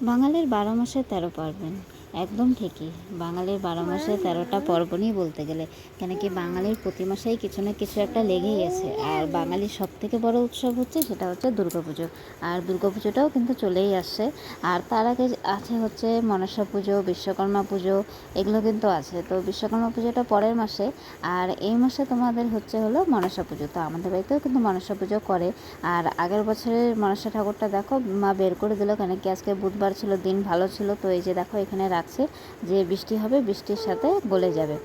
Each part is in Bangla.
বাঙালির বারো মাসে তেরো পার্বণ। একদম ঠিকই। বাঙালির বারো মাসে তেরোটা পার্বণই বলতে গেলে, কেন কি বাঙালির প্রতি মাসেই কিছু না কিছু একটা লেগেই আছে। আর বাঙালির সব থেকে বড় উৎসব হচ্ছে সেটা হচ্ছে দুর্গাপুজো। আর দুর্গাপুজোটাও কিন্তু চলেই আসছে। আর তার আগে আছে হচ্ছে মনসা পুজো, বিশ্বকর্মা পুজো, এগুলো কিন্তু আছে। তো বিশ্বকর্মা পুজোটা পরের মাসে, আর এই মাসে তোমাদের হচ্ছে হলো মনসা পুজো। তো আমাদের বাড়িতেও কিন্তু মনসা পুজো করে। আর আগের বছরের মনসা ঠাকুরটা দেখো, মা বের করে দিল, কেন কি আজকে বুধবার ছিল, দিন ভালো ছিল। তো এই যে দেখো, এখানে রাখছে যে বৃষ্টি হবে, বৃষ্টির সাথে গলে যাবে।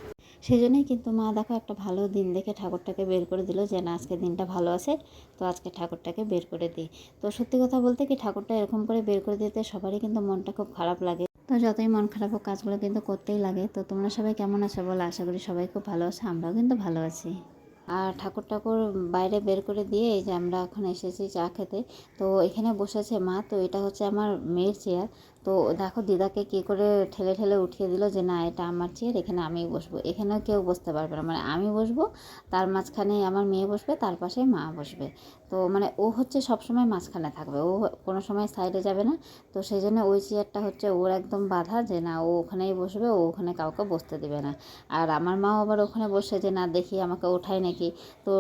সেই জন্যই কিন্তু মা দেখো একটা ভালো দিন দেখে ঠাকুরটাকে বের করে দিল যে না, আজকে দিনটা ভালো আছে, তো আজকে ঠাকুরটাকে বের করে দিই। তো সত্যি কথা বলতে কি ঠাকুরটা এরকম করে বের করে দিতে সবারই কিন্তু মনটা খুব খারাপ লাগে। তো যতই মন খারাপ হোক, কাজগুলো কিন্তু করতেই লাগে। তো তোমরা সবাই কেমন আছো বলো? আশা করি সবাই খুব ভালো আছে, আমরাও কিন্তু ভালো আছি। আর ঠাকুর ঠাকুর বাইরে বের করে দিয়ে এই যে আমরা এখন এসেছি চা খেতে, তো এখানে বসেছে মা। তো এটা হচ্ছে আমার মেয়ের চেয়ার তো দেখো দিদাকে কী করে ঠেলে ঠেলে উঠিয়ে দিল যে, না, এটা আমার চেয়ার, এখানে আমি বসবো। এখানেও কেউ বসতে পারবে না। মানে আমি বসবো, তার মাঝখানে আমার মেয়ে বসবে, তার পাশে মা বসবে। তো মানে ও হচ্ছে সবসময় মাঝখানে থাকবে, ও কোনো সময় সাইডে যাবে না। তো সেই জন্য ওই চেয়ারটা হচ্ছে ওর একদম বাধা যে, না, ও ওখানেই বসবে, ও ওখানে কাউকে বসতে দেবে না। আর আমার মাও আবার ওখানে বসে যে, না, দেখি আমাকে ওঠায় নাকি। তো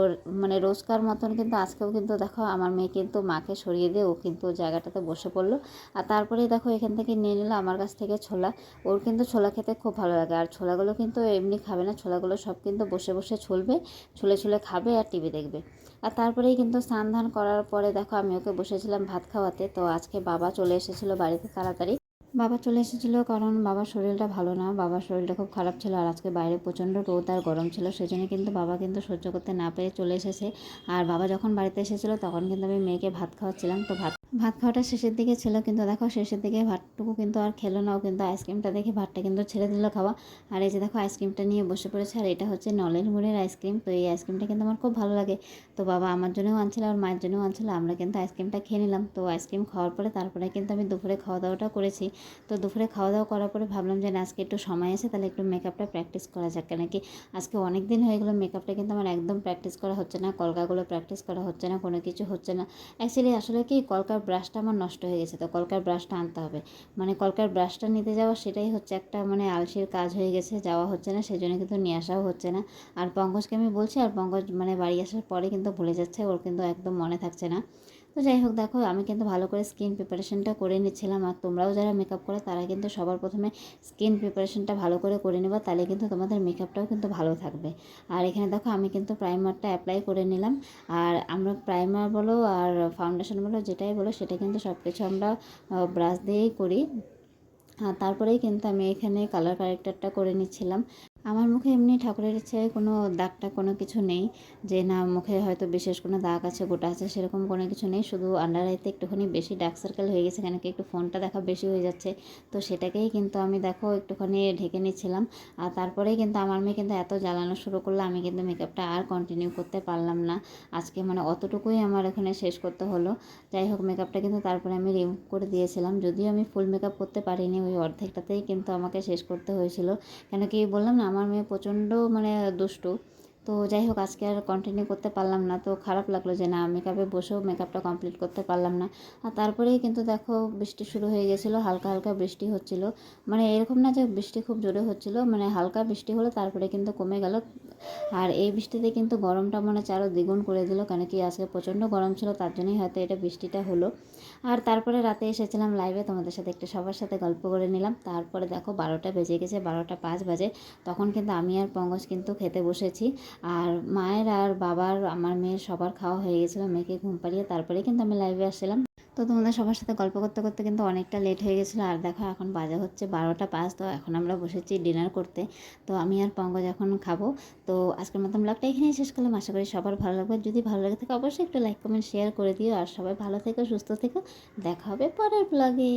মানে রোজকার মতন কিন্তু আজকেও কিন্তু দেখো আমার মেয়ে কিন্তু মাকে সরিয়ে দিয়ে ও কিন্তু জায়গাটাতে বসে পড়ল। আর তারপরেই দেখো এখান থেকে নিয়ে নিল আমার কাছ থেকে ছোলা। ওর কিন্তু ছোলা খেতে খুব ভালো লাগে। আর ছোলাগুলো কিন্তু এমনি খাবে না। ছোলাগুলো সব কিন্তু বসে বসে ছুলবে, ছুলে ছুলে খাবে আর টিভি দেখবে। আর তারপরেই কিন্তু স্নান ধান করার পরে দেখো আমি ওকে বসেছিলাম ভাত খাওয়াতে। তো আজকে বাবা চলে এসেছিল বাড়িতে তাড়াতাড়ি। বাবা চলে এসেছিল কারণ বাবার শরীরটা ভালো না। বাবার শরীরটা খুব খারাপ ছিল আর আজকে বাইরে প্রচণ্ড রোদ আর গরম ছিল। সেজন্য কিন্তু বাবা কিন্তু সহ্য করতে না পেরে চলে এসেছে। আর বাবা যখন বাড়িতে এসেছিল তখন কিন্তু আমি মেয়েকে ভাত খাওয়াচ্ছিলাম। তো ভাত ভাত খাওয়াটা শেষের দিকে ছিল, কিন্তু দেখো শেষের দিকে ভাতটুকু কিন্তু আর খেলো না। ও কিন্তু আইসক্রিমটা দেখে ভাতটা কিন্তু ছেড়ে দিল খাওয়া। আর এই যে দেখো আইসক্রিমটা নিয়ে বসে পড়েছে, আর এটা হচ্ছে নলের মুড়ের আইসক্রিম তো এই আইসক্রিমটা কিন্তু আমার খুব ভালো লাগে। তো বাবা আমার জন্যও আনছিল, আর মায়ের জন্যও আনছিল, আমরা কিন্তু আইসক্রিমটা খেয়ে নিলাম। তো আইসক্রিম খাওয়ার পরে তারপরে কিন্তু আমি দুপুরে খাওয়া দাওয়াটা করেছি। তো দুপুরে খাওয়া দাওয়া করার পরে ভাবলাম যে আজকে একটু সময় আছে, তাহলে একটু মেকআপটা প্র্যাকটিস করা যাক। কেন কি আজকে অনেক দিন হয়ে গেলো মেকআপটা কিন্তু আমার একদম প্র্যাকটিস করা হচ্ছে না, কলকাগুলো প্র্যাকটিস করা হচ্ছে না, কোনো কিছু হচ্ছে না। অ্যাকচুয়ালি আসলে কি কলকার ব্রাশটা আমার নষ্ট হয়ে গেছে, তো কলকার ব্রাশটা আনতে হবে। মানে কলকার ব্রাশটা নিতে যাওয়া সেটাই হচ্ছে একটা মানে আলসির কাজ হয়ে গেছে, যাওয়া হচ্ছে না সেই জন্য কিন্তু নিয়ে আসাও হচ্ছে না। আর পঙ্কজকে আমি বলছি, আর পঙ্কজ মানে বাড়ি আসার পরে কিন্তু ভুলে যাচ্ছে, ওর কিন্তু একদম মনে থাকছে না। তো যাই হোক, দেখো, আমি কিন্তু ভালো করে স্কিন প্রিপারেশনটা করে নিচ্ছিলাম। আর তোমরাও যারা মেকআপ করো, তারা কিন্তু সবার প্রথমে স্কিন প্রিপারেশনটা ভালো করে করে নেবা, তাহলে কিন্তু তোমাদের মেকআপটাও কিন্তু ভালো থাকবে। আর এখানে দেখো, আমি কিন্তু প্রাইমারটা অ্যাপ্লাই করে নিলাম। আর আমরা প্রাইমার বলো আর ফাউন্ডেশন বলো, যেটাই বলো, সেটা কিন্তু সব কিছু আমরা ব্রাশ দিয়েই করি। তারপরেই কিন্তু আমি এখানে কালার কারেক্টারটা করে নিচ্ছিলাম। আমার মুখে এমনি ঠাকুরের ইচ্ছায় কোনো দাগটা কোনো কিছু নেই, যে না, মুখে হয়তো বিশেষ কোনো দাগ আছে, গোটা আছে, সেরকম কোনো কিছু নেই। শুধু আন্ডার আইতে একটুখানি বেশি ডার্ক সার্কেল হয়ে গেছে, কেন কি একটু ফোনটা দেখা বেশি হয়ে যাচ্ছে। তো সেটাকেই কিন্তু আমি দেখো একটুখানি ঢেকে নিচ্ছিলাম। আর তারপরেই কিন্তু আমার মেয়ে কিন্তু এত জ্বালানো শুরু করল, আমি কিন্তু মেকআপটা আর কন্টিনিউ করতে পারলাম না। আজকে মানে অতটুকুই আমার এখানে শেষ করতে হলো। যাই হোক মেকআপটা কিন্তু তারপরে আমি রিমুভ করে দিয়েছিলাম। যদিও আমি ফুল মেকআপ করতে পারিনি, ওই অর্ধেকটাতেই কিন্তু আমাকে শেষ করতে হয়েছিল। কেন কি বললাম না, আমার মেয়ে প্রচণ্ড মানে দুষ্টু। তো যাই হোক আজকে আর কন্টিনিউ করতে পারলাম না। তো খারাপ লাগল যে না মেকআপে বসেও মেকআপটা কমপ্লিট করতে পারলাম না। আর তারপরেই কিন্তু দেখো, বৃষ্টি শুরু হয়ে গেছিল, হালকা হালকা বৃষ্টি হচ্ছিল। মানে এরকম না যে বৃষ্টি খুব জোরে হচ্ছিল মানে হালকা বৃষ্টি হলো, তারপরে কিন্তু কমে গেল। আর এই বৃষ্টিতে কিন্তু গরমটা মনে হচ্ছে আরও দ্বিগুণ করে দিল, কেন কি আজকে প্রচণ্ড গরম ছিল, তার জন্যই হয়তো এটা বৃষ্টিটা হলো। আর তারপরে রাতে এসেছিলাম লাইভে তোমাদের সাথে একটু সবার সাথে গল্প করে নিলাম। তারপরে দেখো, বারোটা বেজে গেছে, বারোটা পাঁচ বাজে। তখন কিন্তু আমি আর পঙ্গজ কিন্তু খেতে বসেছি। আর মায়ের আর বাবার, আমার মেয়ের সবার খাওয়া হয়ে গেছিল, মেয়েকে ঘুম পাড়িয়ে তারপরে কিন্তু আমি লাইভে আসছিলাম। তো তোমাদের সবার সাথে গল্প করতে করতে কিন্তু অনেকটা লেট হয়ে গেছিল। আর দেখো, এখন বাজে হচ্ছে বারোটা পাঁচ, তো এখন আমরা বসেছি ডিনার করতে। তো আমি আর পঙ্কজ এখন খাব। তো আজকের মতন ব্লগটা এখানেই শেষ করলাম। আশা করি সবার ভালো লাগবে। যদি ভালো লাগে থাকে অবশ্যই একটু লাইক কমেন্ট শেয়ার করে দিও। আর সবাই ভালো থেকো, সুস্থ থেকো। দেখা হবে পরের ব্লগে